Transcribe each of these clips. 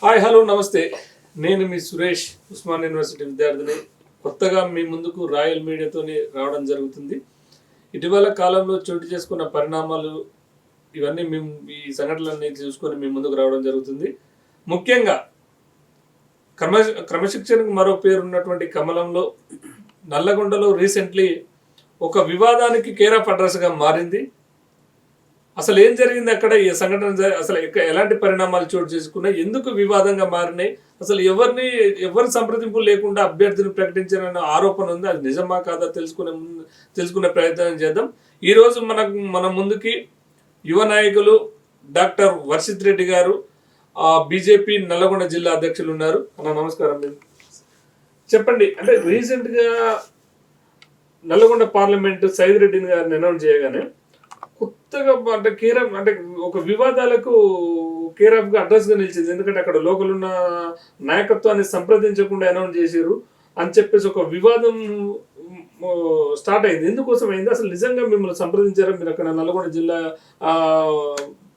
Hi hello నమస్తే. నేను మీ Suresh Osman university విద్యార్థిని. కొత్తగా మీ ముందుకు రాయల్ మీడియాతోని రావడం జరుగుతుంది. ఇటీవల కాలంలో చోటు చేసుకున్న పరిణామాలు ఇవన్నీ మేము ఈ సంఘటనలన్నీ చూసుకొని మీ ముందుకు రావడం జరుగుతుంది. ముఖ్యంగా క్రమ క్రమశిక్షణకు మరో పేరు ఉన్నటువంటి కమలంలో నల్లగొండలో రీసెంట్లీ ఒక వివాదానికి కేరాఫ్ అడ్రస్గా మారింది. అసలు ఏం జరిగింది అక్కడ? ఈ సంఘటన అసలు ఎలాంటి పరిణామాలు చోటు చేసుకున్నాయి? ఎందుకు వివాదంగా మారినాయి? అసలు ఎవరిని ఎవరి సంప్రదింపు లేకుండా అభ్యర్థిని ప్రకటించారన్న ఆరోపణ ఉంది. అది నిజమా కాదా తెలుసుకునే తెలుసుకునే ప్రయత్నం చేద్దాం. ఈరోజు రోజు మనకు మన ముందుకి యువ నాయకులు డాక్టర్ వర్షిత్ రెడ్డి గారు బీజేపీ నల్లగొండ జిల్లా అధ్యక్షులు ఉన్నారు. అన్న నమస్కారం చెప్పండి. అంటే రీసెంట్గా నల్గొండ నల్లగొండ పార్లమెంట్ సైద్ రెడ్డిని గారిని అనౌన్స్ చేయగానే కొత్తగా అంటే కేరఫ్ అంటే ఒక వివాదాలకు కేరఫ్గా గా అడ్రస్గా నిలిచింది. ఎందుకంటే అక్కడ లోకల్ ఉన్న నాయకత్వాన్ని సంప్రదించకుండా అనౌన్స్ చేశారు అని చెప్పేసి ఒక వివాదం స్టార్ట్ అయింది. ఎందుకోసం అయింది? అసలు నిజంగా మిమ్మల్ని సంప్రదించారా? మీరు అక్కడ నల్గొండ జిల్లా ఆ,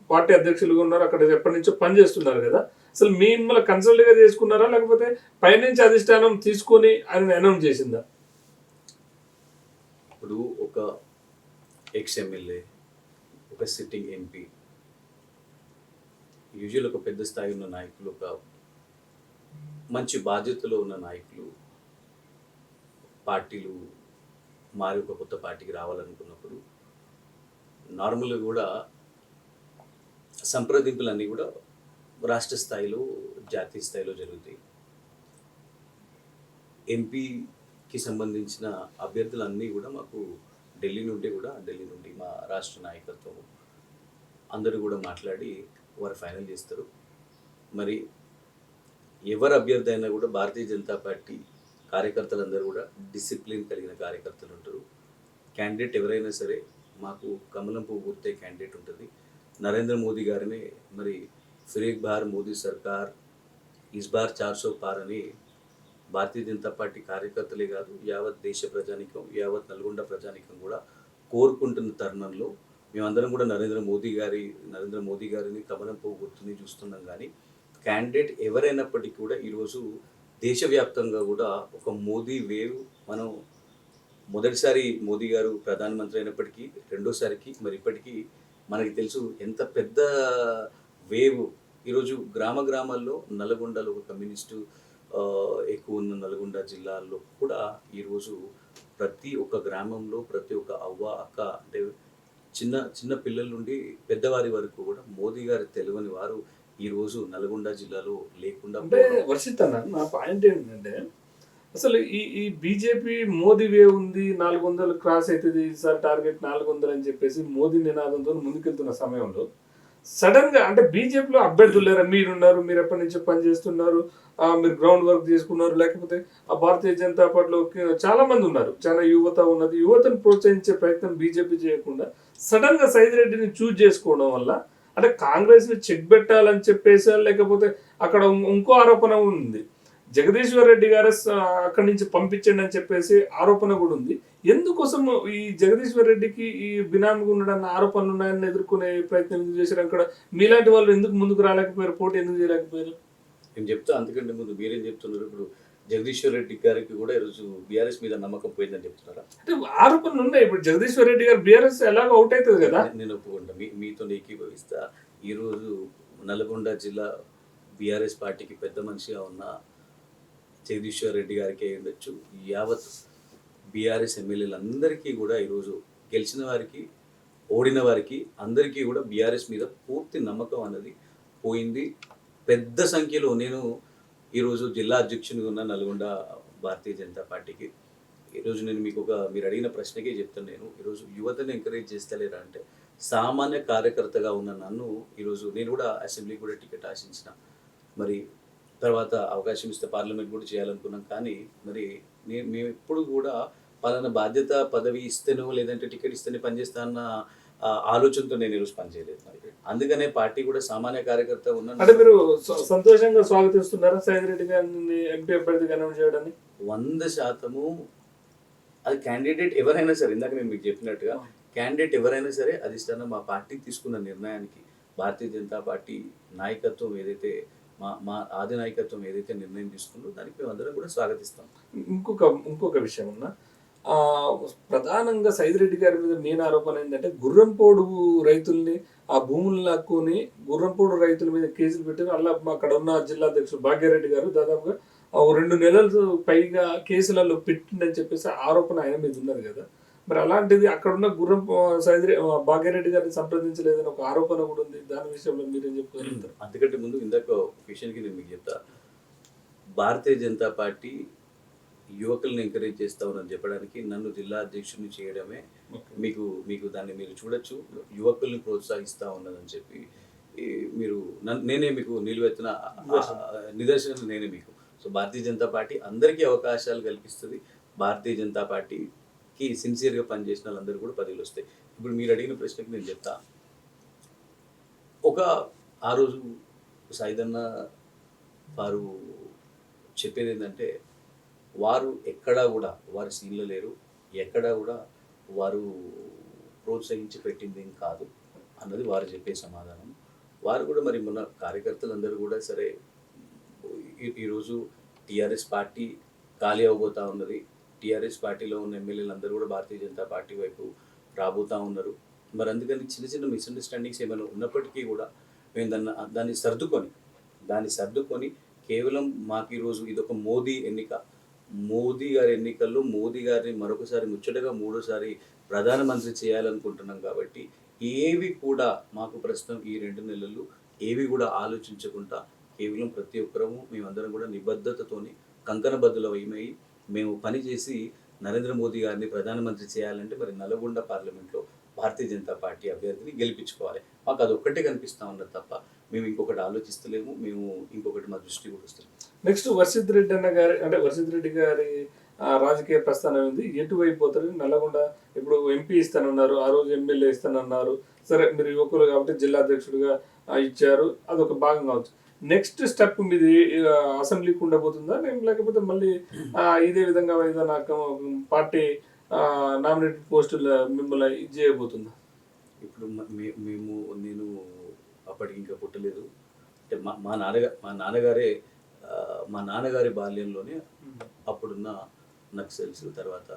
పార్టీ అధ్యక్షులుగా ఉన్నారు. అక్కడ ఎప్పటి నుంచో పనిచేస్తున్నారు కదా. అసలు మిమ్మల్ని కన్సల్ట్గా చేసుకున్నారా? లేకపోతే పైనుంచి అధిష్టానం తీసుకొని ఆయన అనౌన్స్ చేసిందా? ఇప్పుడు ఒక ఎక్స్ ఎమ్మెల్యే ఒక సిట్టింగ్ ఎంపీ యూజువల్ ఒక పెద్ద స్థాయి ఉన్న నాయకులు ఒక మంచి బాధ్యతలో ఉన్న నాయకులు పార్టీలు మారి ఒక కొత్త పార్టీకి రావాలనుకున్నప్పుడు నార్మల్గా కూడా సంప్రదింపులన్నీ కూడా రాష్ట్ర స్థాయిలో జాతీయ స్థాయిలో జరుగుతాయి. ఎంపీకి సంబంధించిన అభ్యర్థులన్నీ కూడా మాకు ఢిల్లీ నుండి కూడా ఢిల్లీ నుండి మా రాష్ట్ర నాయకత్వం అందరూ కూడా మాట్లాడి వారు ఫైనల్ చేస్తారు. మరి ఎవరు అభ్యర్థి అయినా కూడా భారతీయ జనతా పార్టీ కార్యకర్తలందరూ కూడా డిసిప్లిన్ కలిగిన కార్యకర్తలు ఉంటారు. క్యాండిడేట్ ఎవరైనా సరే మాకు కమలం పువ్వు గుర్తే క్యాండిడేట్ ఉంటుంది. నరేంద్ర మోదీ గారిని మరి ఫిరేక్ బార్ మోదీ సర్కార్ ఇస్ బార్ చార్ సో పార్ అని భారతీయ జనతా పార్టీ కార్యకర్తలే కాదు యావత్ దేశ ప్రజానికం యావత్ నల్గొండ ప్రజానికం కూడా కోరుకుంటున్న తరుణంలో మేమందరం కూడా నరేంద్ర మోదీ గారి నరేంద్ర మోదీ గారిని కమలం పువ్వు గుర్తుని చూస్తున్నాం కానీ క్యాండిడేట్ ఎవరైనప్పటికీ కూడా ఈరోజు దేశవ్యాప్తంగా కూడా ఒక మోదీ వేవ్ మనం మొదటిసారి మోదీ గారు ప్రధానమంత్రి అయినప్పటికీ రెండోసారికి మరి ఇప్పటికీ మనకి తెలుసు ఎంత పెద్ద వేవ్ ఈరోజు గ్రామ గ్రామాల్లో నల్గొండలో ఒక కమ్యూనిస్టు ఎక్కువ ఉన్న నల్గొండ జిల్లాల్లో కూడా ఈరోజు ప్రతి ఒక్క గ్రామంలో ప్రతి ఒక్క అవ్వ అక్క అంటే చిన్న చిన్న పిల్లల నుండి పెద్దవారి వరకు కూడా మోదీ గారి తెలియని వారు ఈరోజు నల్గొండ జిల్లాలో లేకుండా అంటే వర్షిత్ అన్న నా పాయింట్ ఏంటంటే అసలు ఈ ఈ బీజేపీ మోదీ వేవ్ ఉంది నాలుగు వందలు క్రాస్ అవుతుంది ఈసారి టార్గెట్ నాలుగు వందలు అని చెప్పేసి మోదీ నినాదంతో ముందుకెళ్తున్న సమయంలో సడన్గా అంటే బీజేపీలో అభ్యర్థులు లేరా మీరున్నారు మీరు ఎప్పటి నుంచి పనిచేస్తున్నారు మీరు గ్రౌండ్ వర్క్ చేసుకున్నారు లేకపోతే ఆ భారతీయ జనతా పార్టీలో చాలా మంది ఉన్నారు. చాలా యువత ఉన్నది. యువతను ప్రోత్సహించే ప్రయత్నం బీజేపీ చేయకుండా సడన్గా సైజ్ రెడ్డిని చూజ్ చేసుకోవడం వల్ల అంటే కాంగ్రెస్ని చెక్ పెట్టాలని చెప్పేసి లేకపోతే అక్కడ ఇంకో ఆరోపణ ఉంది. జగదీశ్వర్ రెడ్డి గారు అక్కడి నుంచి పంపించండి అని చెప్పేసి ఆరోపణ కూడా ఉంది. ఎందుకోసం ఈ జగదీశ్వర్ రెడ్డికి ఈ బినామీగా ఉండడన్న ఆరోపణలు ఉన్నాయని ఎదుర్కొనే ప్రయత్నం ఎందుకు చేశారు? అక్కడ మీలాంటి వాళ్ళు ఎందుకు ముందుకు రాలేకపోయారు? పోటీ ఎందుకు చేయలేకపోయారు? నేను చెప్తా అందుకంటే ముందు మీరేం చెప్తున్నారు? ఇప్పుడు జగదీశ్వర్ రెడ్డి గారికి కూడా ఈరోజు బీఆర్ఎస్ మీద నమ్మకం పోయిందని చెప్తున్నారా? అంటే ఆరోపణలు ఉన్నాయి. ఇప్పుడు జగదీశ్వర్ రెడ్డి గారు బీఆర్ఎస్ ఎలాగో అవుట్ అవుతుంది కదా. నేను ఒప్పుకుంటా. మీ మీతో ఏకీభవిస్తా. ఈరోజు నల్గొండ జిల్లా బీఆర్ఎస్ పార్టీకి పెద్ద మనిషిగా ఉన్న జగదీశ్వర్ రెడ్డి గారికి ఉండొచ్చు. యావత్ బీఆర్ఎస్ ఎమ్మెల్యేలందరికీ కూడా ఈరోజు గెలిచిన వారికి ఓడిన వారికి అందరికీ కూడా బీఆర్ఎస్ మీద పూర్తి నమ్మకం అన్నది పోయింది. పెద్ద సంఖ్యలో నేను ఈరోజు జిల్లా అధ్యక్షునిగా ఉన్న నల్గొండ భారతీయ జనతా పార్టీకి ఈరోజు నేను మీకు ఒక మీరు అడిగిన ప్రశ్నకే చెప్తాను నేను. ఈరోజు యువతను ఎంకరేజ్ చేస్తలేరా అంటే సామాన్య కార్యకర్తగా ఉన్న నన్ను ఈరోజు నేను కూడా అసెంబ్లీ కూడా టికెట్ ఆశించిన. మరి తర్వాత అవకాశం ఇస్తే పార్లమెంట్ కూడా చేయాలనుకున్నాం కానీ మరి నేను మేము ఎప్పుడు కూడా పలానా బాధ్యత పదవి ఇస్తేనో లేదంటే టికెట్ ఇస్తేనే పనిచేస్తా అన్న ఆలోచనతో నేను ఈరోజు పనిచేయలేదు మరి. అందుకనే పార్టీ కూడా సామాన్య కార్యకర్త ఉన్న అంటే మీరు సంతోషంగా స్వాగతిస్తున్నారా సైద్ రెడ్డి గారిని ఎంపీ అనౌన్స్ చేయడాన్ని? వంద శాతము. అది క్యాండిడేట్ ఎవరైనా సరే ఇందాక నేను మీకు చెప్పినట్టుగా క్యాండిడేట్ ఎవరైనా సరే అధిష్టానం మా పార్టీ తీసుకున్న నిర్ణయానికి భారతీయ జనతా పార్టీ నాయకత్వం ఏదైతే మా మా ఆది నాయకత్వం ఏదైతే నిర్ణయం తీసుకుందో దానికి మేము అందరం కూడా స్వాగతిస్తాం. ఇంకొక ఇంకొక విషయం ఉన్నా. ప్రధానంగా సైదిరెడ్డి గారి మీద మెయిన్ ఆరోపణ ఏంటంటే గుర్రంపోడు రైతుల్ని ఆ భూములు లాక్కొని గుర్రంపోడు రైతుల మీద కేసులు పెట్టారు అలా అక్కడ ఉన్న జిల్లా అధ్యక్షుడు భాగ్యారెడ్డి గారు దాదాపుగా రెండు నెలలు పైగా కేసులలో పెట్టిందని చెప్పేసి ఆరోపణ ఆయన మీద ఉన్నది కదా. మరి అలాంటిది అక్కడ ఉన్న గుర్రం సైదిరి భాగ్యారెడ్డి గారిని సంప్రదించలేదని ఒక ఆరోపణ కూడా ఉంది. దాని విషయంలో మీరేం చెప్పుకోగలుగుతారు? అంతకంటే ముందు ఇందాక విషయానికి నేను మీకు చెప్తా. భారతీయ జనతా పార్టీ యువకులను ఎంకరేజ్ చేస్తా ఉందని చెప్పడానికి నన్ను జిల్లా అధ్యక్షుడిని చేయడమే మీకు మీకు దాన్ని మీరు చూడొచ్చు. యువకుల్ని ప్రోత్సహిస్తా ఉన్నదని చెప్పి మీరు నేనే మీకు నిలువెత్తిన నిదర్శనం. నేనే మీకు. సో భారతీయ జనతా పార్టీ అందరికీ అవకాశాలు కల్పిస్తుంది. భారతీయ జనతా పార్టీకి సిన్సియర్గా పనిచేసిన వాళ్ళందరూ కూడా పదవులు వస్తాయి. ఇప్పుడు మీరు అడిగిన ప్రశ్నకి నేను చెప్తా. ఒక ఆ రోజు సాయిదన్న వారు చెప్పేది ఏంటంటే వారు ఎక్కడా కూడా వారి సీన్లో లేరు ఎక్కడా కూడా వారు ప్రోత్సహించి పెట్టింది ఏం కాదు అన్నది వారు చెప్పే సమాధానం. వారు కూడా మరి మొన్న కార్యకర్తలందరూ కూడా సరే ఈరోజు టీఆర్ఎస్ పార్టీ ఖాళీ అవబోతా ఉన్నది. టీఆర్ఎస్ పార్టీలో ఉన్న ఎమ్మెల్యేలు అందరూ కూడా భారతీయ జనతా పార్టీ వైపు రాబోతా ఉన్నారు. మరి అందుకని చిన్న చిన్న మిస్అండర్స్టాండింగ్స్ ఏమైనా ఉన్నప్పటికీ కూడా మేము దాన్ని దాన్ని సర్దుకొని దాన్ని సర్దుకొని కేవలం మాకు ఈరోజు ఇదొక మోదీ ఎన్నిక మోదీ గారి ఎన్నికల్లో మోదీ గారిని మరొకసారి ముచ్చటగా మూడోసారి ప్రధానమంత్రి చేయాలనుకుంటున్నాం కాబట్టి ఏవి కూడా మాకు ప్రస్తుతం ఈ రెండు నెలలు ఏవి కూడా ఆలోచించకుండా కేవలం ప్రతి ఒక్కరము మేమందరం కూడా నిబద్ధతతోని కంకణబద్దులమై మేము పనిచేసి నరేంద్ర మోదీ గారిని ప్రధానమంత్రి చేయాలంటే మరి నల్గొండ పార్లమెంట్లో భారతీయ జనతా పార్టీ అభ్యర్థిని గెలిపించుకోవాలి. మాకు అది ఒక్కటే కనిపిస్తా ఉన్నది తప్ప మేము ఇంకొకటి ఆలోచిస్తలేము మేము ఇంకొకటి మా దృష్టి కూడా వస్తలేదు. నెక్స్ట్ వర్షిత్ రెడ్డి అన్న గారి అంటే వర్షిత్ రెడ్డి గారి రాజకీయ ప్రస్థానం ఉంది ఎటువైపు పోతారు? నల్లగొండ ఇప్పుడు ఎంపీ ఇస్తానన్నారు ఆ రోజు ఎమ్మెల్యే ఇస్తానన్నారు. సరే మీరు యువకులు కాబట్టి జిల్లా అధ్యక్షుడిగా ఇచ్చారు. అదొక భాగం కావచ్చు. నెక్స్ట్ స్టెప్ మీది అసెంబ్లీకి ఉండబోతుందా లేం- లేకపోతే మళ్ళీ ఇదే విధంగా ఏదైనా పార్టీ నామినేటెడ్ పోస్టులు మిమ్మల్ని ఇది చేయబోతుందా? ఇప్పుడు మేము నేను అప్పటికి ఇంకా పుట్టలేదు. అంటే మా మా నాన్నగారు మా నాన్నగారే మా నాన్నగారి బాల్యంలోనే అప్పుడున్న నక్సల్స్ తర్వాత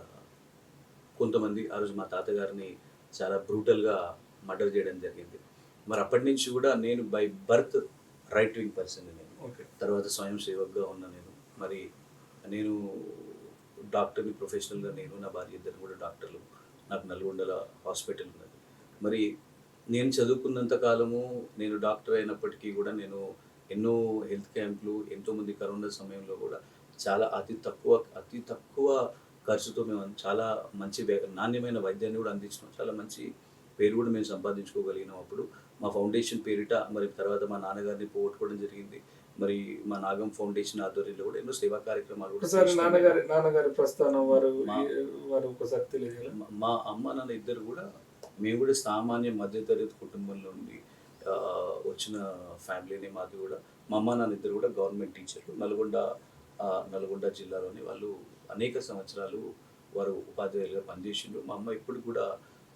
కొంతమంది ఆ రోజు మా తాతగారిని చాలా బ్రూటల్గా మర్డర్ చేయడం జరిగింది. మరి అప్పటి నుంచి కూడా నేను by birth right wing person నేను. ఓకే. తర్వాత స్వయం సేవక్గా ఉన్నా నేను. మరి నేను డాక్టర్ని ప్రొఫెషనల్గా నేను నా భార్య ఇద్దరు కూడా డాక్టర్లు నాకు నల్గొండల హాస్పిటల్ ఉన్నది. మరి నేను చదువుకున్నంత కాలము నేను డాక్టర్ అయినప్పటికీ కూడా నేను ఎన్నో హెల్త్ క్యాంపులు ఎంతోమంది కరోనా సమయంలో కూడా చాలా అతి తక్కువ అతి తక్కువ ఖర్చుతో మేము చాలా మంచి నాణ్యమైన వైద్యాన్ని కూడా అందించినాం. చాలా మంచి పేరు కూడా మేము సంపాదించుకోగలిగినాం అప్పుడు. మా ఫౌండేషన్ పేరిట మరి తర్వాత మా నాన్నగారిని పోగొట్టుకోవడం జరిగింది. మరి మా నాగం ఫౌండేషన్ ఆధ్వర్యంలో కూడా ఎన్నో సేవా కార్యక్రమాలు కూడా మా అమ్మ నాన్న ఇద్దరు కూడా మేము కూడా సామాన్య మధ్యతరగతి కుటుంబంలో ఉండి వచ్చిన ఫ్యామిలీని మాది కూడా మా అమ్మ నాన్న ఇద్దరు కూడా గవర్నమెంట్ టీచర్లు. నల్గొండ నల్గొండ జిల్లాలోని వాళ్ళు అనేక సంవత్సరాలు వారు ఉపాధ్యాయులుగా పనిచేసిండ్రు. మా అమ్మ ఇప్పుడు కూడా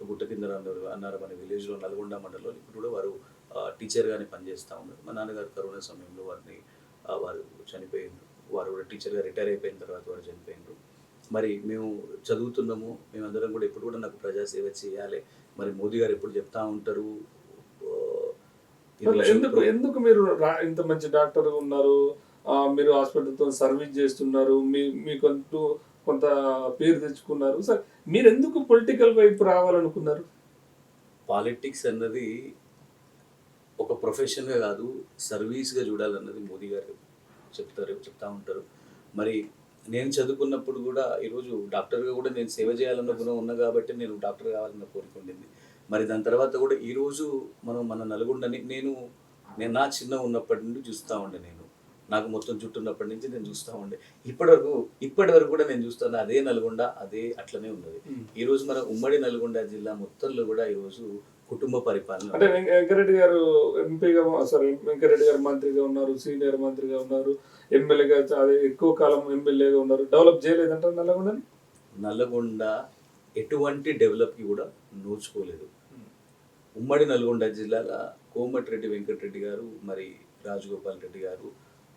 గుట్ట కింద అన్నారు మన అనే విలేజ్లో నల్గొండ మండలంలో ఇప్పుడు కూడా వారు టీచర్గానే పనిచేస్తూ ఉన్నారు. మా నాన్నగారు కరోనా సమయంలో వారిని వారు చనిపోయిండ్రు. వారు కూడా టీచర్గా రిటైర్ అయిపోయిన తర్వాత వారు చనిపోయిండ్రు. మరి మేము చదువుతున్నాము మేమందరం కూడా ఎప్పుడు కూడా నాకు ప్రజాసేవ చేయాలి. మరి మోదీ గారు ఎప్పుడు చెప్తా ఉంటారు ఎందుకు ఎందుకు మీరు ఇంత మంచి డాక్టర్ ఉన్నారు? మీరు హాస్పిటల్తో సర్వీస్ చేస్తున్నారు మీ మీకంటూ కొంత పేరు తెచ్చుకున్నారు. సార్ మీరు ఎందుకు పొలిటికల్ వైపు రావాలనుకున్నారు? పాలిటిక్స్ అన్నది ఒక ప్రొఫెషన్గా కాదు సర్వీస్గా చూడాలన్నది మోదీ గారు చెప్తారు చెప్తా ఉంటారు. మరి నేను చదువుకున్నప్పుడు కూడా ఈరోజు డాక్టర్గా కూడా నేను సేవ చేయాలన్న గుణం ఉన్నా కాబట్టి నేను డాక్టర్ కావాలన్న కోరిక ఉండింది మరి దాని తర్వాత కూడా ఈరోజు మనం మన నలుగుండని నేను నేను నా చిన్న ఉన్నప్పటి నుండి చూస్తూ ఉండే నేను నాకు మొత్తం జుట్టు ఉన్నప్పటి నుంచి నేను చూస్తూ ఉండే. ఇప్పటి వరకు ఇప్పటి వరకు కూడా నేను చూస్తాను అదే నల్గొండ అదే అట్లనే ఉన్నది. ఈ రోజు మన ఉమ్మడి నల్గొండ జిల్లా మొత్తంలో కూడా ఈరోజు కుటుంబ పరిపాలన అంటే వెంక- వెంకరెడ్డి గారు ఎంపీగా సారీ వెంకరెడ్డి గారు మంత్రిగా ఉన్నారు సీనియర్ మంత్రిగా ఉన్నారు ఎమ్మెల్యేగా అదే ఎక్కువ కాలం ఎమ్మెల్యేగా ఉన్నారు. డెవలప్ చేయలేదంటారు నల్లగొండని నల్లగొండ ఎటువంటి డెవలప్కి కూడా నోచుకోలేదు. ఉమ్మడి నల్గొండ జిల్లాల కోమటిరెడ్డి వెంకటరెడ్డి గారు మరి రాజగోపాల్ రెడ్డి గారు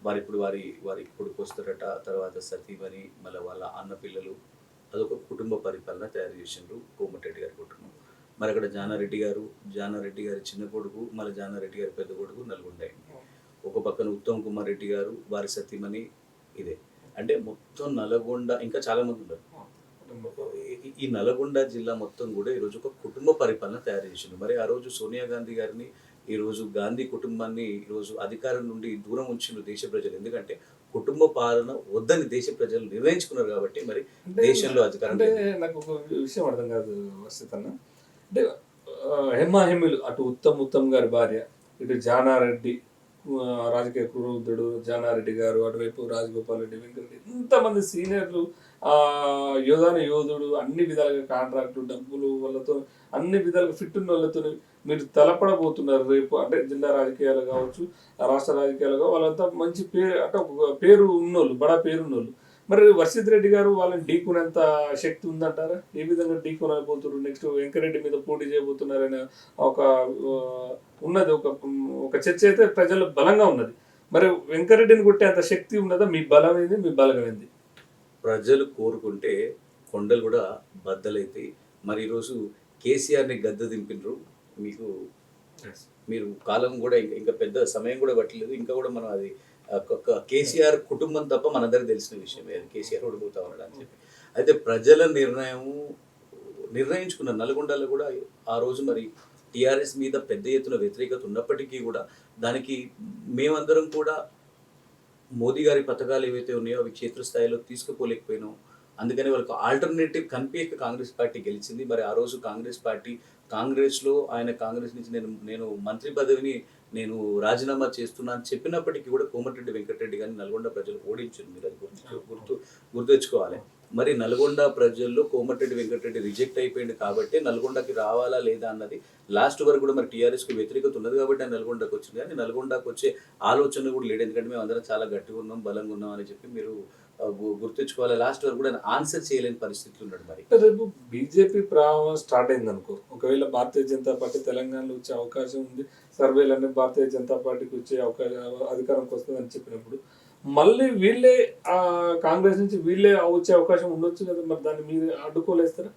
వారి ఇప్పుడు వారి వారి కొడుకు వస్తారట తర్వాత సతీమణి మళ్ళీ వాళ్ళ అన్న పిల్లలు అదొక కుటుంబ పరిపాలన తయారు చేసిండ్రు కోమటిరెడ్డి గారి కుటుంబం. మరి అక్కడ జానారెడ్డి గారు జానారెడ్డి గారి చిన్న కొడుకు మళ్ళీ జానారెడ్డి గారి పెద్ద కొడుకు నల్గొండ ఒక పక్కన ఉత్తమ్ కుమార్ రెడ్డి గారు వారి సతీమణి ఇదే. అంటే మొత్తం నల్గొండ ఇంకా చాలామంది ఉన్నారు. ఈ- ఈ నల్గొండ జిల్లా మొత్తం కూడా ఈరోజు ఒక కుటుంబ పరిపాలన తయారు చేసింది మరి ఆ రోజు సోనియా గాంధీ గారిని ఈ రోజు గాంధీ కుటుంబాన్ని ఈరోజు అధికారం నుండి దూరం ఉంచిన దేశ ప్రజలు ఎందుకంటే కుటుంబ పాలన వద్దని దేశ ప్రజలు నిర్ణయించుకున్నారు కాబట్టి మరి దేశంలో అధికారం అంటే. నాకు ఒక విషయం అర్థం కాదు వర్షిత్ అన్న అంటే ఆ, హెమాహెమిలు అటు ఉత్తమ్ ఉత్తమ్ గారి భార్య ఇటు జానారెడ్డి రాజకీయ కురుద్దుడు జానారెడ్డి గారు అటువైపు రాజగోపాల్ రెడ్డి వెంకరెడ్డి ఇంతమంది సీనియర్లు ఆ యోధాన యోధుడు అన్ని విధాలుగా కాంట్రాక్టు డబ్బులు వాళ్ళతో అన్ని విధాలుగా ఫిట్ ఉన్న వాళ్ళతో మీరు తలపడబోతున్నారు రేపు అంటే జిల్లా రాజకీయాలు కావచ్చు ఆ రాష్ట్ర రాజకీయాలు కావచ్చు వాళ్ళంతా మంచి పేరు అంటే పేరు ఉన్నోళ్ళు బడా పేరు ఉన్నోళ్ళు. మరి వర్షిత్ రెడ్డి గారు వాళ్ళని ఢీకునేంత శక్తి ఉందంటారా? ఏ విధంగా ఢీకొనబోతున్నారు? నెక్స్ట్ వెంకరెడ్డి మీద పోటీ చేయబోతున్నారనే ఒక ఉన్నది ఒక ఒక చర్చ అయితే ప్రజల్లో బలంగా ఉన్నది. మరి వెంకరెడ్డిని కొట్టే అంత శక్తి ఉన్నదా? మీ బలం ఏంది మీ బలగం ఏంది ప్రజలు కోరుకుంటే కొండలు కూడా బద్దలైతాయి. మరి ఈరోజు కేసీఆర్ని గద్దె దింపినరు మీకు మీరు కాలం కూడా ఇంకా పెద్ద సమయం కూడా పట్టలేదు. ఇంకా కూడా మనం అది కేసీఆర్ కుటుంబం తప్ప మనందరికి తెలిసిన విషయమే అది కేసీఆర్ ఓడిపోతా ఉన్నాడు అని చెప్పి. అయితే ప్రజల నిర్ణయం నిర్ణయించుకున్న నల్గొండలో కూడా ఆ రోజు మరి టీఆర్ఎస్ మీద పెద్ద ఎత్తున వ్యతిరేకత ఉన్నప్పటికీ కూడా దానికి మేమందరం కూడా మోదీ గారి పథకాలు ఏవైతే ఉన్నాయో అవి క్షేత్రస్థాయిలో తీసుకుపోలేకపోయినాం. అందుకని వాళ్ళకి ఆల్టర్నేటివ్ కనిపించక కాంగ్రెస్ పార్టీ గెలిచింది. మరి ఆ రోజు కాంగ్రెస్ పార్టీ కాంగ్రెస్లో ఆయన కాంగ్రెస్ నుంచి నేను నేను మంత్రి పదవిని నేను రాజీనామా చేస్తున్నా అని చెప్పినప్పటికీ కూడా కోమటిరెడ్డి వెంకటరెడ్డి గారిని నల్గొండ ప్రజలు ఓడించారు. మీరు అది గుర్తు గుర్తు గుర్తెచ్చుకోవాలి మరి నల్గొండ ప్రజల్లో కోమటిరెడ్డి వెంకటరెడ్డి రిజెక్ట్ అయిపోయింది కాబట్టి నల్గొండకి రావాలా లేదా అన్నది లాస్ట్ వరకు కూడా మరి టీఆర్ఎస్కి వ్యతిరేకత ఉన్నది కాబట్టి ఆయన నల్గొండకు వచ్చింది. కానీ నల్గొండకు వచ్చే ఆలోచన కూడా లేదు ఎందుకంటే మేము అందరం చాలా గట్టిగా ఉన్నాం బలంగా ఉన్నాం అని చెప్పి మీరు గు- గుర్తుంచుకోవాలి. లాస్ట్ వరకు కూడా ఆన్సర్ చేయలేని పరిస్థితులు ఉన్నాడు మరి. రేపు బీజేపీ ప్రభావం స్టార్ట్ అయింది అనుకో. ఒకవేళ భారతీయ జనతా పార్టీ తెలంగాణలో వచ్చే అవకాశం ఉంది సర్వేలన్నీ భారతీయ జనతా పార్టీకి వచ్చే అవకాశం అధికారంకి వస్తుందని చెప్పినప్పుడు మళ్ళీ వీళ్ళే ఆ కాంగ్రెస్ నుంచి వీళ్ళే వచ్చే అవకాశం ఉండొచ్చు కదా? మరి దాన్ని మీరు అడ్డుకోలేస్తారా?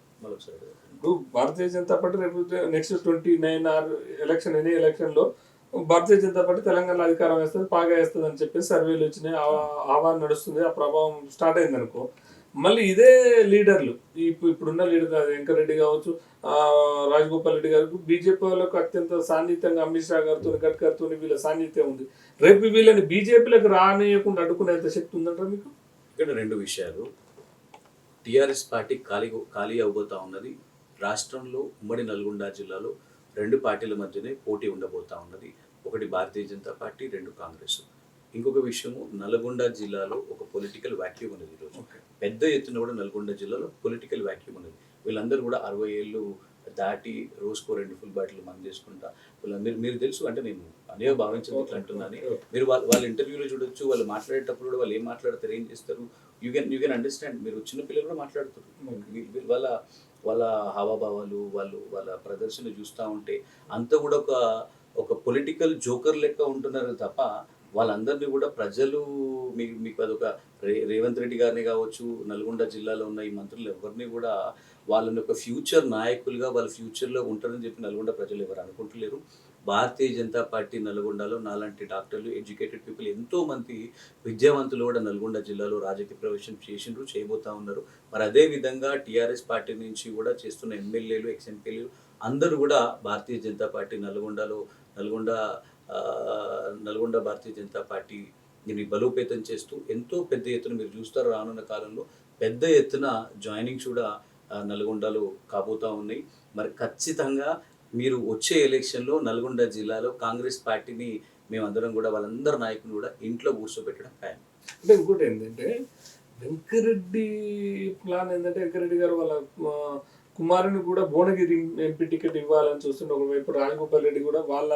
ఇప్పుడు భారతీయ జనతా పార్టీ రేపు next twenty nine or election any ఎలక్షన్లో భారతీయ జనతా పార్టీ తెలంగాణలో అధికారం వేస్తుంది పాగా వేస్తుంది అని చెప్పి సర్వేలు వచ్చినాయి. ఆ- ఆహ్వానం నడుస్తుంది. ఆ ప్రభావం స్టార్ట్ అయింది అనుకో మళ్ళీ ఇదే లీడర్లు. ఇప్పుడు ఇప్పుడున్న లీడర్ వెంకరెడ్డి కావచ్చు రాజగోపాల్ రెడ్డి గారికి బీజేపీ వాళ్ళకు అత్యంత సాన్నిహితంగా అమిత్ షా గారితో గడ్కర్తో వీళ్ళ సాన్నిహిత్యం ఉంది. రేపు వీళ్ళని బీజేపీలకు రానియకుండా అడ్డుకునేంత శక్తి ఉందంటారా మీకు? ఇక్కడ రెండు విషయాలు. టీఆర్ఎస్ పార్టీ ఖాళీ ఖాళీ అవబోతా ఉన్నది. రాష్ట్రంలో ఉమ్మడి నల్గొండ జిల్లాలో రెండు పార్టీల మధ్యనే పోటీ ఉండబోతా ఉన్నది. ఒకటి భారతీయ జనతా పార్టీ రెండు కాంగ్రెస్. ఇంకొక విషయము నల్గొండ జిల్లాలో ఒక పొలిటికల్ వాక్యూమ్ ఉన్నది ఈరోజు. పెద్ద ఎత్తున కూడా నల్గొండ జిల్లాలో పొలిటికల్ వాక్యూమ్ ఉన్నది. వీళ్ళందరూ కూడా అరవై ఏళ్ళు దాటి రోజుకో రెండు ఫుల్ బాటిల్ మంది చేసుకుంటా వీళ్ళందరూ మీరు తెలుసు అంటే నేను అనే భావించింది ఇట్లా అంటున్నాను మీరు వాళ్ళ వాళ్ళ ఇంటర్వ్యూలో చూడొచ్చు వాళ్ళు మాట్లాడేటప్పుడు కూడా వాళ్ళు ఏం మాట్లాడతారు ఏం చేస్తారు? You can you can understand మీరు చిన్న పిల్లలు కూడా మాట్లాడుతారు. వాళ్ళ వాళ్ళ హావభావాలు వాళ్ళు వాళ్ళ ప్రదర్శన చూస్తూ ఉంటే అంతా కూడా ఒక ఒక పొలిటికల్ జోకర్ లెక్క ఉంటున్నారు తప్ప వాళ్ళందరినీ కూడా ప్రజలు మీకు మీకు అదొక రే రేవంత్ రెడ్డి గారిని కావచ్చు నల్గొండ జిల్లాలో ఉన్న ఈ మంత్రులు ఎవరిని కూడా వాళ్ళని ఒక ఫ్యూచర్ నాయకులుగా వాళ్ళ ఫ్యూచర్లో ఉంటారని చెప్పి నల్గొండ ప్రజలు ఎవరు అనుకుంటలేరు. భారతీయ జనతా పార్టీ నల్గొండలో నాలాంటి డాక్టర్లు ఎడ్యుకేటెడ్ పీపుల్ ఎంతో మంది విద్యావంతులు కూడా నల్గొండ జిల్లాలో రాజకీయ ప్రవేశం చేసిండ్రు చేయబోతా ఉన్నారు. మరి అదే విధంగా టీఆర్ఎస్ పార్టీ నుంచి కూడా చేస్తున్న ఎమ్మెల్యేలు ఎక్స్ ఎంపీలు అందరూ కూడా భారతీయ జనతా పార్టీ నల్గొండలో నల్గొండ నల్గొండ భారతీయ జనతా పార్టీ దీన్ని బలోపేతం చేస్తూ ఎంతో పెద్ద ఎత్తున మీరు చూస్తారు రానున్న కాలంలో పెద్ద ఎత్తున జాయినింగ్స్ కూడా నల్గొండలో కాబోతూ ఉన్నాయి. మరి ఖచ్చితంగా మీరు వచ్చే ఎలక్షన్లో నల్గొండ జిల్లాలో కాంగ్రెస్ పార్టీని మేమందరం కూడా వాళ్ళందరి నాయకులు కూడా ఇంట్లో కూర్చోబెట్టడం ఖాయం. అంటే ఇంకోటి ఏంటంటే వెంకరెడ్డి ప్లాన్ ఏంటంటే వెంకరెడ్డి గారు వాళ్ళ కుమారుని కూడా భువనగిరి ఎంపీ టికెట్ ఇవ్వాలని చూస్తుండే ఒకవైపు రాజగోపాల్ రెడ్డి కూడా వాళ్ళ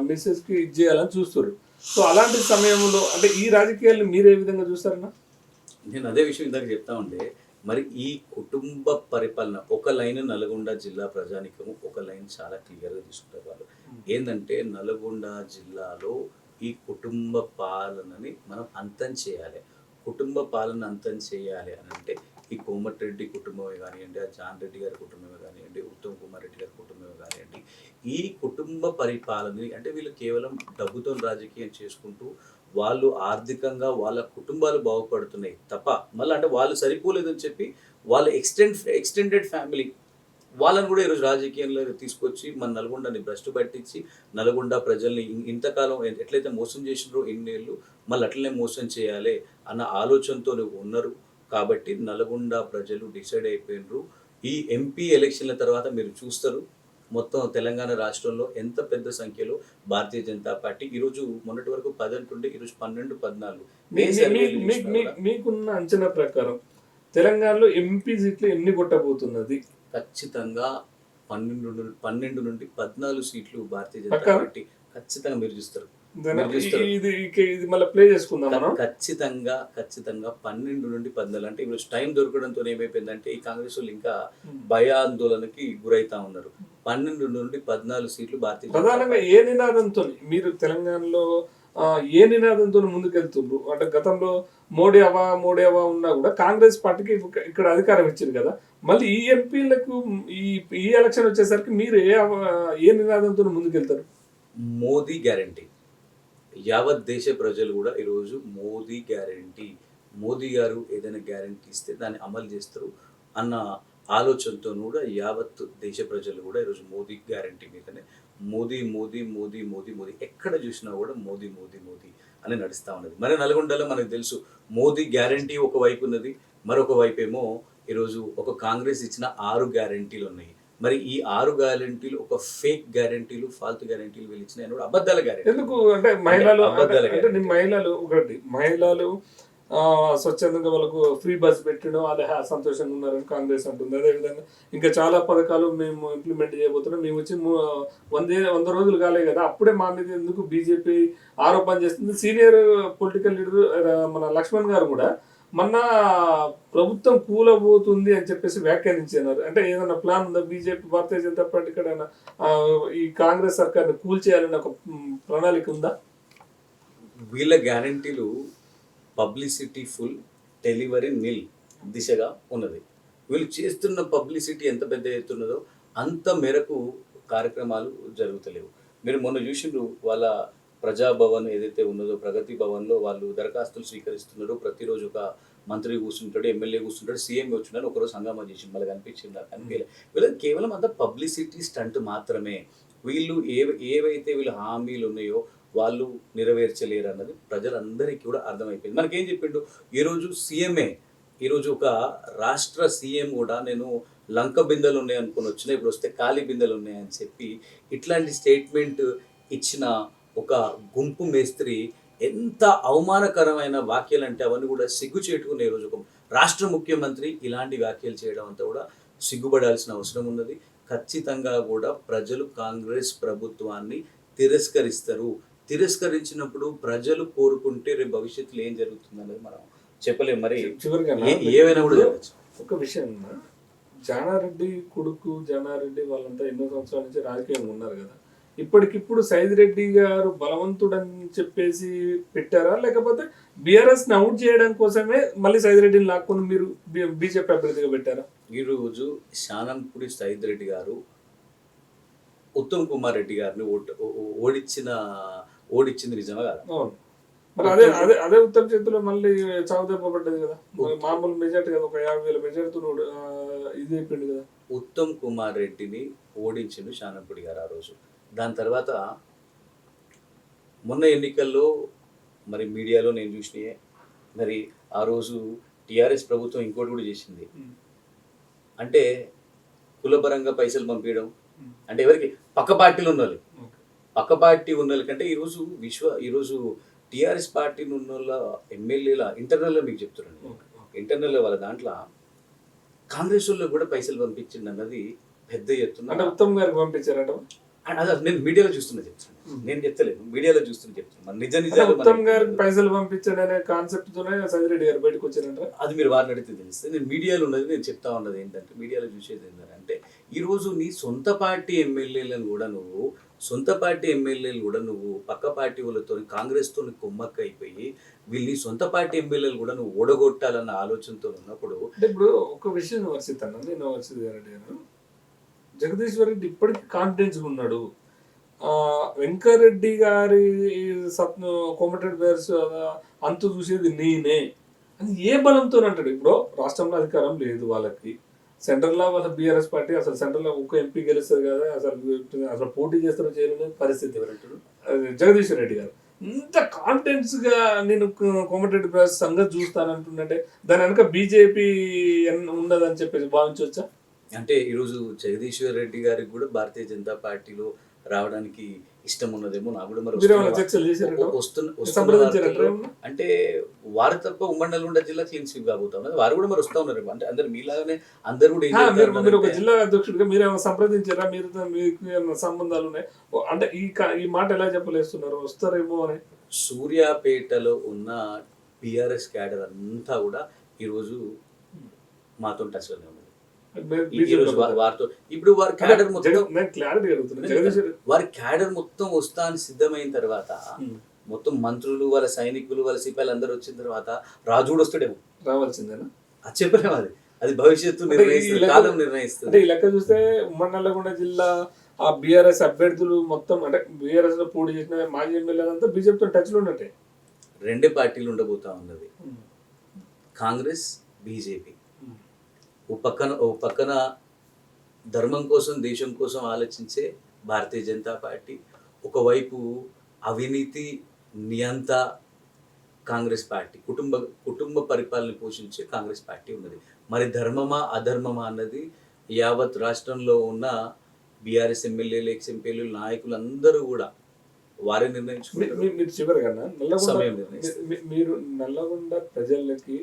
మిస్సెస్కి ఇచ్చేయాలని చూస్తారు సో అలాంటి సమయంలో అంటే ఈ రాజకీయాలు మీరు ఏ విధంగా చూస్తారన్నా? నేను అదే విషయం ఇందాక చెప్తా ఉండే. మరి ఈ కుటుంబ పరిపాలన ఒక లైన్ నల్గొండ జిల్లా ప్రజానికము ఒక లైన్ చాలా క్లియర్గా తీసుకుంటారు వాళ్ళు. ఏంటంటే నల్గొండ జిల్లాలో ఈ కుటుంబ పాలనని మనం అంతం చేయాలి. కుటుంబ పాలన అంతం చేయాలి అని అంటే ఈ కోమటిరెడ్డి కుటుంబమే కానివ్వండి ఆ జాన్ రెడ్డి గారి కుటుంబమే కానివ్వండి ఉత్తమ్ కుమార్ రెడ్డి గారి కుటుంబమే కానివ్వండి ఈ కుటుంబ పరిపాలనని అంటే వీళ్ళు కేవలం డబ్బుతో రాజకీయం చేసుకుంటూ వాళ్ళు ఆర్థికంగా వాళ్ళ కుటుంబాలు బాగుపడుతున్నాయి తప్ప మళ్ళీ అంటే వాళ్ళు సరిపోలేదని చెప్పి వాళ్ళ ఎక్స్టెండ్ ఎక్స్టెండెడ్ ఫ్యామిలీ వాళ్ళని కూడా ఈరోజు రాజకీయంలో తీసుకొచ్చి మన నల్గొండని భ్రష్టు పట్టించి నల్గొండ ప్రజల్ని ఇంతకాలం ఎట్లయితే మోసం చేసినారో ఇన్నేళ్ళు మళ్ళీ అట్లనే మోసం చేయాలి అన్న ఆలోచనతో ఉన్నారు. కాబట్టి నల్గొండ ప్రజలు డిసైడ్ అయిపోయినారు ఈ ఎంపీ ఎలక్షన్ల తర్వాత మీరు చూస్తారు మొత్తం తెలంగాణ రాష్ట్రంలో ఎంత పెద్ద సంఖ్యలో భారతీయ జనతా పార్టీ ఈరోజు మొన్నటి వరకు పది అంటుండే ఈరోజు పన్నెండు పద్నాలుగు మీకున్న అంచనా ప్రకారం తెలంగాణలో ఎంపీ సీట్లు ఎన్ని కొట్టబోతున్నది ఖచ్చితంగా పన్నెండు నుండి పన్నెండు నుండి పద్నాలుగు సీట్లు భారతీయ జనతా? పార్టీ ఖచ్చితంగా మీరు చూస్తారు. ఇది ఇది మళ్ళీ ప్లే చేసుకుందాం మనం. ఖచ్చితంగా ఖచ్చితంగా పన్నెండు నుండి పద్నాలుగు అంటే ఇప్పుడు టైం దొరకడంతో ఏమైపోయిందంటే ఈ కాంగ్రెస్ వాళ్ళు ఇంకా భయాందోళనకి గురైతా ఉన్నారు. పన్నెండు నుండి పద్నాలుగు సీట్లు భారతీయ ప్రధానంగా ఏ నినాదంతో మీరు తెలంగాణలో ఏ నినాదంతో ముందుకెళ్తుండ్రు? అంటే గతంలో మోడీ అవా మోడీ అవా ఉన్నా కూడా కాంగ్రెస్ పార్టీకి ఇక- ఇక్కడ అధికారం ఇచ్చింది కదా. మళ్ళీ ఈ ఎంపీలకు ఈ ఈ ఎలక్షన్ వచ్చేసరికి మీరు ఏ ఏ నినాదంతో ముందుకెళ్తారు? మోదీ గ్యారంటీ యావత్ దేశ ప్రజలు కూడా ఈరోజు మోదీ గ్యారంటీ మోదీ గారు ఏదైనా గ్యారంటీ ఇస్తే దాన్ని అమలు చేస్తారు అన్న ఆలోచనతో కూడా యావత్ దేశ ప్రజలు కూడా ఈరోజు మోదీ గ్యారంటీ మీదనే మోదీ మోదీ మోదీ మోదీ మోదీ ఎక్కడ చూసినా కూడా మోదీ మోదీ మోదీ అని నడుస్తూ ఉన్నది. మరి నల్గొండలో మనకు తెలుసు మోదీ గ్యారంటీ ఒక వైపు ఉన్నది మరొక వైపు ఏమో ఈరోజు ఒక కాంగ్రెస్ ఇచ్చిన ఆరు గ్యారంటీలు ఉన్నాయి. మరి ఈ ఆరు గ్యారంటీలు ఒక ఫేక్ గ్యారంటీలు ఫాల్తు గ్యారంటీలు వీళ్ళు కూడా అబద్ధాల గ్యారంటీ ఎందుకు అంటే మహిళలు అంటే మహిళలు ఒకటి మహిళలు స్వచ్ఛందంగా వాళ్ళకు ఫ్రీ బస్ పెట్టడం అదే సంతోషంగా ఉన్నారని కాంగ్రెస్ అంటుంది. అదేవిధంగా ఇంకా చాలా పథకాలు మేము ఇంప్లిమెంట్ చేయబోతున్నాం. మేము వచ్చి వందే వంద రోజులు కాలే కదా అప్పుడే మా మీద ఎందుకు బీజేపీ ఆరోపణ చేస్తుంది? సీనియర్ పొలిటికల్ లీడర్ మన లక్ష్మణ్ గారు కూడా మొన్న ప్రభుత్వం కూలబోతుంది అని చెప్పేసి వ్యాఖ్యానించినారు. అంటే ఏదైనా ప్లాన్ ఉందా? బీజేపీ భారతీయ జనతా పార్టీ ఇక్కడ ఈ కాంగ్రెస్ సర్కార్ని కూల్చేయాలని ఒక ప్రణాళిక ఉందా? వీళ్ళ గ్యారంటీలు పబ్లిసిటీ ఫుల్ డెలివరీ నిల్ దిశగా ఉన్నది. వీళ్ళు చేస్తున్న పబ్లిసిటీ ఎంత పెద్ద ఎత్తున్నదో అంత మేరకు కార్యక్రమాలు జరుగుతలేవు. మీరు మొన్న చూసిండ్రు వాళ్ళ ప్రజాభవన్ ఏదైతే ఉన్నదో ప్రగతి భవన్లో వాళ్ళు దరఖాస్తులు స్వీకరిస్తున్నారు ప్రతిరోజు ఒక మంత్రి కూర్చుంటాడు ఎమ్మెల్యే కూర్చుంటాడు సీఎం కూర్చుంటాడు ఒకరోజు హంగామా చేసి మళ్ళీ కనిపించింది నాకు అనిపించలేదు వీళ్ళకి కేవలం అంత పబ్లిసిటీ స్టంట్ మాత్రమే. వీళ్ళు ఏ ఏవైతే వీళ్ళు హామీలు ఉన్నాయో వాళ్ళు నెరవేర్చలేరు అన్నది ప్రజలందరికీ కూడా అర్థమైపోయింది. మనకేం చెప్పిండు? ఈరోజు సీఎంఏ ఈరోజు ఒక రాష్ట్ర సీఎం కూడా నేను లంక బిందెలు ఉన్నాయి అనుకుని వచ్చినా ఇప్పుడు వస్తే ఖాళీ బిందెలు ఉన్నాయని చెప్పి ఇట్లాంటి స్టేట్మెంట్ ఇచ్చిన ఒక గుంపు మేస్త్రి ఎంత అవమానకరమైన వ్యాఖ్యలు అంటే అవన్నీ కూడా సిగ్గు చేటుకునే ఈరోజు ఒక రాష్ట్ర ముఖ్యమంత్రి ఇలాంటి వ్యాఖ్యలు చేయడం అంతా కూడా సిగ్గుపడాల్సిన అవసరం ఉన్నది. ఖచ్చితంగా కూడా ప్రజలు కాంగ్రెస్ ప్రభుత్వాన్ని తిరస్కరిస్తారు. తిరస్కరించినప్పుడు ప్రజలు కోరుకుంటే రేపు భవిష్యత్తులో ఏం జరుగుతుంది అనేది మనం చెప్పలేం. మరి చివరిగా ఏ- ఏవైనా కూడా జరగచ్చు ఒక విషయం జానారెడ్డి కొడుకు జానారెడ్డి వాళ్ళంతా ఎన్నో సంవత్సరాల నుంచి రాజకీయంగా ఉన్నారు కదా. ఇప్పటికిప్పుడు సైద్ రెడ్డి గారు బలవంతుడని చెప్పేసి పెట్టారా? లేకపోతే బీఆర్ఎస్ని అవుట్ చేయడం కోసమే మళ్ళీ సైద్ రెడ్డిని లాక్కొని మీరు బీజేపీ అభ్యర్థిగా పెట్టారా? ఈరోజు శానంపూడి సైద్ రెడ్డి గారు ఉత్తమ్ కుమార్ రెడ్డి గారిని ఓడించిన ఓడించింది నిజమే కదా? మరి అదే అదే అదే ఉత్తర చేతిలో మళ్ళీ చావు దెబ్బ పడ్డది కదా. మామూలు మెజార్టీ కదా ఒక యాభై వేల మెజార్టీతో ఇది అయిపోయింది కదా. ఉత్తమ్ కుమార్ రెడ్డిని ఓడించిండు శానంపూడి గారు ఆ రోజు. దాని తర్వాత మొన్న ఎన్నికల్లో మరి మీడియాలో నేను చూసినాయే. మరి ఆ రోజు టిఆర్ఎస్ ప్రభుత్వం ఇంకోటి కూడా చేసింది. అంటే కులపరంగా పైసలు పంపించడం. అంటే ఎవరికి? పక్క పార్టీలు ఉన్నోళ్ళు. పక్క పార్టీ ఉన్న వాళ్ళకంటే ఈరోజు విశ్వ ఈరోజు టిఆర్ఎస్ పార్టీ ఉన్న వాళ్ళ ఎమ్మెల్యేల ఇంటర్నల్గా మీకు చెప్తున్నాను ఇంటర్నల్ వాళ్ళ దాంట్లో కాంగ్రెస్ వాళ్ళు కూడా పైసలు పంపించింది అన్నది పెద్ద ఎత్తున అంటే ఉత్తమ్ గారికి పంపించారట. అండ్ అదే నేను మీడియాలో చూస్తున్నా చెప్తున్నాను. నేను చెప్తలేను మీడియాలో చూస్తున్నా చెప్తున్నాను. మన నిజ నిజాలు ఉత్తమ్ గారికి పైసలు కాన్సెప్ట్ తోనే సైద్ రెడ్డి గారు బయటకు వచ్చారంట అది మీరు వారిని అడిగితే తెలుస్తుంది. నేను మీడియాలో ఉన్నది నేను చెప్తా ఉన్నది ఏంటంటే మీడియాలో చూసేది ఏంటంటే ఈరోజు నీ సొంత పార్టీ ఎమ్మెల్యేలను కూడా నువ్వు సొంత పార్టీ ఎమ్మెల్యేలు కూడా నువ్వు పక్క పార్టీ వాళ్ళతో కాంగ్రెస్తో కుమ్మక్క అయిపోయి వీళ్ళని సొంత పార్టీ ఎమ్మెల్యేలు కూడా నువ్వు ఓడగొట్టాలన్న ఆలోచనతో ఉన్నప్పుడు ఇప్పుడు ఒక విషయం వర్షిత్ అన్న నేను వర్షిత్ గారు. జగదీశ్వర్ రెడ్డి ఇప్పటికీ కాన్ఫిడెన్స్ ఉన్నాడు. వెంకరెడ్డి గారి సత్ కోమటిరెడ్డి పేర్స్ అంతు చూసేది నేనే అది ఏ బలంతో అంటాడు. ఇప్పుడు రాష్ట్రంలో అధికారం లేదు వాళ్ళకి. సెంట్రల్లో వాళ్ళ బీఆర్ఎస్ పార్టీ అసలు సెంట్రల్లో ఒక్క ఎంపీ గెలుస్తారు కదా అసలు అసలు పోటీ చేస్తారో చేయలేని పరిస్థితి ఎవరంటాడు జగదీశ్వర్ రెడ్డి గారు. ఇంత కాన్ఫిడెన్స్గా నేను క- కోమటిరెడ్డి ప్రసాద్ సంగతి చూస్తానంటుండే దాని వెనక బీజేపీ ఉండదని చెప్పేసి భావించవచ్చా? అంటే ఈరోజు జగదీశ్వర్ రెడ్డి గారికి కూడా భారతీయ జనతా పార్టీలో రావడానికి ఇష్టం ఉన్నదేమో నాకు కూడా మరి వస్తున్న-? అంటే వారు తప్ప ఉమ్మడి నల్గొండ జిల్లా క్లీన్ స్వీప్ కాబోతా ఉన్నది. వారు కూడా మరి వస్తా ఉన్నారు అంటే అందరు మీలాగానే అందరు కూడా మీరు ఒక జిల్లా అధ్యక్షుడిగా మీరు ఏమైనా సంప్రదించారా? మీరు మీకు ఏమైనా సంబంధాలు ఉన్నాయి? అంటే ఈ ఈ మాట ఎలా చెప్పలేస్తున్నారు? వస్తారేమో అని. సూర్యాపేటలో ఉన్న బీఆర్ఎస్ క్యాడర్ అంతా కూడా ఈరోజు మాతో టచ్లోనే వారితో ఇప్పుడు వారి క్యాడర్ మొత్తం వారి క్యాడర్ మొత్తం వస్తాను సిద్ధమైన తర్వాత. మొత్తం మంత్రులు వాళ్ళ సైనికులు వాళ్ళ సిపాయిలు అందరూ వచ్చిన తర్వాత రాజు కూడా వస్తాడేమో. రావాల్సిందేనా? అది చెప్పలేము అది. అది భవిష్యత్తు అంటే నిర్ణయిస్తుంది లెక్క- కాలం అంటే నిర్ణయిస్తుంది ఈ లెక్క చూస్తే ఉమ్మడి నల్లగొండ జిల్లా ఆ బీఆర్ఎస్ అభ్యర్థులు మొత్తం అంటే బీఆర్ఎస్లో పోటీ చేసిన మాజీ ఎమ్మెల్యేలంతా బీజేపీతో టచ్లో ఉన్నట్టే. రెండే పార్టీలు ఉండబోతా ఉన్నది కాంగ్రెస్ బీజేపీ. ఓ పక్కన ఓ పక్కన ధర్మం కోసం దేశం కోసం ఆలోచించే భారతీయ జనతా పార్టీ ఒకవైపు అవినీతి నియంత కాంగ్రెస్ పార్టీ కుటుంబ కుటుంబ పరిపాలన పోషించే కాంగ్రెస్ పార్టీ ఉన్నది. మరి ధర్మమా అధర్మమా అన్నది యావత్ రాష్ట్రంలో ఉన్న బీఆర్ఎస్ ఎమ్మెల్యేలు ఎక్స్ ఎంపీలు నాయకులు అందరూ కూడా వారే నిర్ణయించుకుంటారు. మీరు చివరిగా సమయం మీరు నల్లగొండ ప్రజలకి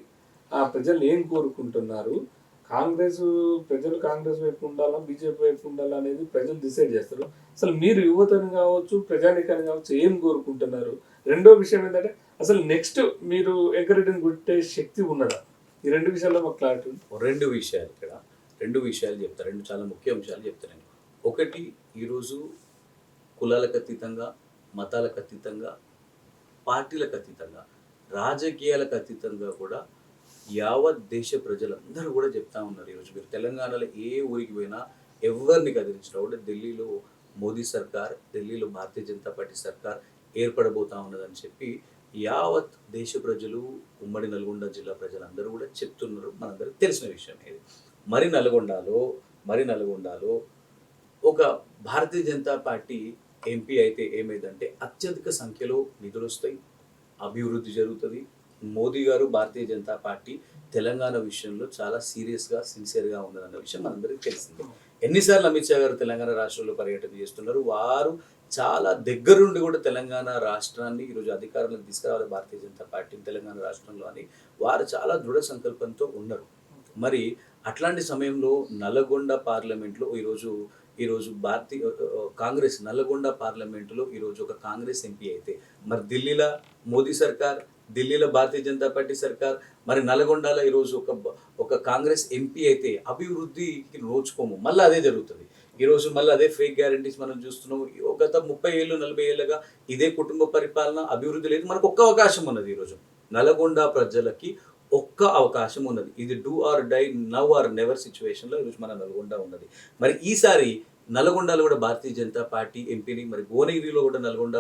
ఆ ప్రజలు ఏం కోరుకుంటున్నారు? కాంగ్రెస్ ప్రజలు కాంగ్రెస్ వైపు ఉండాలా బీజేపీ వైపు ఉండాలా అనేది ప్రజలు డిసైడ్ చేస్తారు. అసలు మీరు యువతను కావచ్చు ప్రజానికాన్ని కావచ్చు ఏం కోరుకుంటున్నారు? రెండో విషయం ఏంటంటే అసలు నెక్స్ట్ మీరు ఎంకరెడ్డిని కొట్టే శక్తి ఉన్నదా? ఈ రెండు విషయాల్లో మాకు క్లారిటీ ఉంది. రెండు విషయాలు ఇక్కడ. రెండు విషయాలు చెప్తా. రెండు చాలా ముఖ్య అంశాలు చెప్తాను ఒకటి ఈరోజు కులాలకు అతీతంగా మతాలకు అతీతంగా పార్టీలకు అతీతంగా రాజకీయాలకు అతీతంగా కూడా యావత్ దేశ ప్రజలందరూ కూడా చెప్తా ఉన్నారు ఈరోజు. మీరు తెలంగాణలో ఏ ఊరికి పోయినా ఎవరిని కదిలించడం అంటే ఢిల్లీలో మోదీ సర్కార్ ఢిల్లీలో భారతీయ జనతా పార్టీ సర్కార్ ఏర్పడబోతా ఉన్నదని చెప్పి యావత్ దేశ ప్రజలు ఉమ్మడి నల్గొండ జిల్లా ప్రజలందరూ కూడా చెప్తున్నారు. మనందరికి తెలిసిన విషయం ఇది. మరి నల్గొండలో మరి నల్గొండలో ఒక భారతీయ జనతా పార్టీ ఎంపీ అయితే ఏమైందంటే అత్యధిక సంఖ్యలో నిధులు వస్తాయి అభివృద్ధి జరుగుతుంది మోదీ గారు భారతీయ జనతా పార్టీ తెలంగాణ విషయంలో చాలా సీరియస్గా సిన్సియర్గా ఉందన్న విషయం మనందరికీ తెలిసింది. ఎన్నిసార్లు అమిత్ షా గారు తెలంగాణ రాష్ట్రంలో పర్యటన చేస్తున్నారు? వారు చాలా దగ్గరుండి కూడా తెలంగాణ రాష్ట్రాన్ని ఈరోజు అధికారంలోకి తీసుకురావాలి భారతీయ జనతా పార్టీ తెలంగాణ రాష్ట్రంలో అని. వారు చాలా దృఢ సంకల్పంతో ఉన్నారు. మరి అట్లాంటి సమయంలో నల్గొండ పార్లమెంట్లో ఈరోజు ఈరోజు భారతీయ కాంగ్రెస్ నల్గొండ పార్లమెంటులో ఈరోజు ఒక కాంగ్రెస్ ఎంపీ అయితే మరి ఢిల్లీలో మోదీ సర్కార్ ఢిల్లీలో భారతీయ జనతా పార్టీ సర్కార్ మరి నల్గొండలో ఈరోజు ఒక ఒక కాంగ్రెస్ ఎంపీ అయితే అభివృద్ధికి నోచుకోము. మళ్ళీ అదే జరుగుతుంది. ఈరోజు మళ్ళీ అదే ఫేక్ గ్యారంటీస్ మనం చూస్తున్నాం గత ముప్పై ఏళ్ళు నలభై ఏళ్ళుగా ఇదే కుటుంబ పరిపాలన అభివృద్ధి లేదు. మనకు ఒక్క అవకాశం ఉన్నది ఈరోజు. నల్గొండ ప్రజలకి ఒక్క అవకాశం ఉన్నది. ఇది do or die now or never సిచ్యువేషన్లో ఈరోజు మన నల్గొండ ఉన్నది. మరి ఈసారి నల్గొండలో కూడా భారతీయ జనతా పార్టీ ఎంపీని మరి భువనగిరిలో కూడా నల్గొండ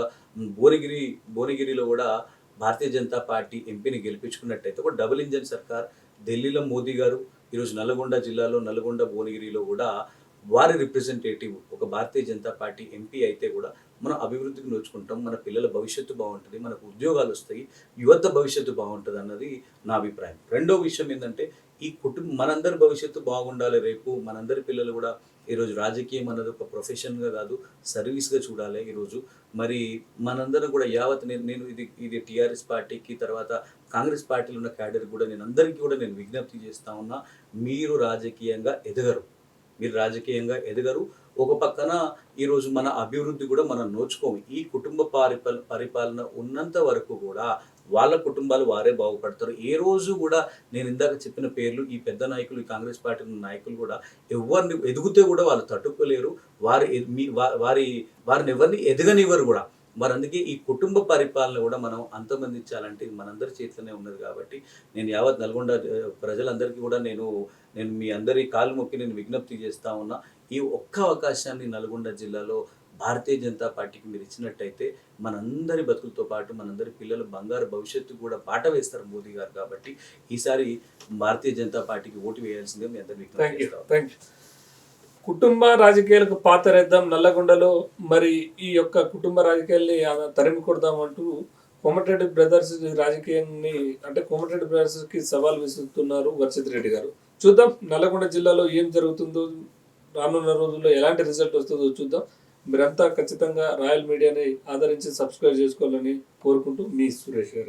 భువనగిరి భువనగిరిలో కూడా భారతీయ జనతా పార్టీ ఎంపీని గెలిపించుకున్నట్టయితే ఒక డబుల్ ఇంజన్ సర్కార్ ఢిల్లీలో మోదీ గారు ఈరోజు నల్గొండ జిల్లాలో నల్గొండ భువనగిరిలో కూడా వారి రిప్రజెంటేటివ్ ఒక భారతీయ జనతా పార్టీ ఎంపీ అయితే కూడా మనం అభివృద్ధికి నోచుకుంటాం. మన పిల్లల భవిష్యత్తు బాగుంటుంది మనకు ఉద్యోగాలు వస్తాయి యువత భవిష్యత్తు బాగుంటుంది అన్నది నా అభిప్రాయం. రెండో విషయం ఏంటంటే ఈ కుటుంబం మనందరి భవిష్యత్తు బాగుండాలి రేపు మనందరి పిల్లలు కూడా ఈరోజు రాజకీయం అన్నది ఒక ప్రొఫెషన్గా కాదు సర్వీస్గా చూడాలి ఈరోజు. మరి మనందరం కూడా యావత్ నేను నేను ఇది ఇది టీఆర్ఎస్ పార్టీకి తర్వాత కాంగ్రెస్ పార్టీలో ఉన్న క్యాడర్ కూడా నేను అందరికీ కూడా నేను విజ్ఞప్తి చేస్తా ఉన్నా మీరు రాజకీయంగా ఎదగరు. మీరు రాజకీయంగా ఎదగరు. ఒక పక్కన ఈరోజు మన అభివృద్ధి కూడా మనం నోచుకోము. ఈ కుటుంబ పరిపాల పరిపాలన ఉన్నంత వరకు కూడా వాళ్ళ కుటుంబాలు వారే బాగుపడతారు. ఏ రోజు కూడా నేను ఇందాక చెప్పిన పేర్లు ఈ పెద్ద నాయకులు ఈ కాంగ్రెస్ పార్టీ నాయకులు కూడా ఎవరిని ఎదిగితే కూడా వాళ్ళు తట్టుకోలేరు. వారి మీ వారి వారిని ఎవరిని ఎదగనివ్వరు కూడా. మరి అందుకే ఈ కుటుంబ పరిపాలన కూడా మనం అంతమందించాలంటే ఇది మనందరి చేతిలోనే ఉన్నది కాబట్టి నేను యావత్ నల్గొండ ప్రజలందరికీ కూడా నేను నేను మీ అందరి కాలు మొక్కి నేను విజ్ఞప్తి చేస్తా ఉన్నా ఈ ఒక్క అవకాశాన్ని నల్గొండ జిల్లాలో భారతీయ జనతా పార్టీకి మీరు ఇచ్చినట్టయితే మనందరి బతుకులతో పాటు మనందరి పిల్లల బంగారు భవిష్యత్తు కూడా బాట వేస్తారు మోదీ గారు కాబట్టి ఈసారి భారతీయ జనతా పార్టీకి ఓటు వేయాల్సిందే మీ అందరి కుటుంబ రాజకీయాలకు పాతరేద్దాం నల్లగొండలో మరి ఈ యొక్క కుటుంబ రాజకీయాల్ని తరిమి కొడదామంటూ కోమటిరెడ్డి బ్రదర్స్ రాజకీయాన్ని అంటే కోమటిరెడ్డి బ్రదర్స్కి సవాల్ విసురుతున్నారు వర్షిత్ రెడ్డి గారు. చూద్దాం నల్లగొండ జిల్లాలో ఏం జరుగుతుందో రానున్న రోజుల్లో ఎలాంటి రిజల్ట్ వస్తుందో చూద్దాం. మీరంతా ఖచ్చితంగా రాయల్ మీడియాని ఆదరించి సబ్స్క్రైబ్ చేసుకోవాలని కోరుకుంటూ మీ సురేష్ గారు.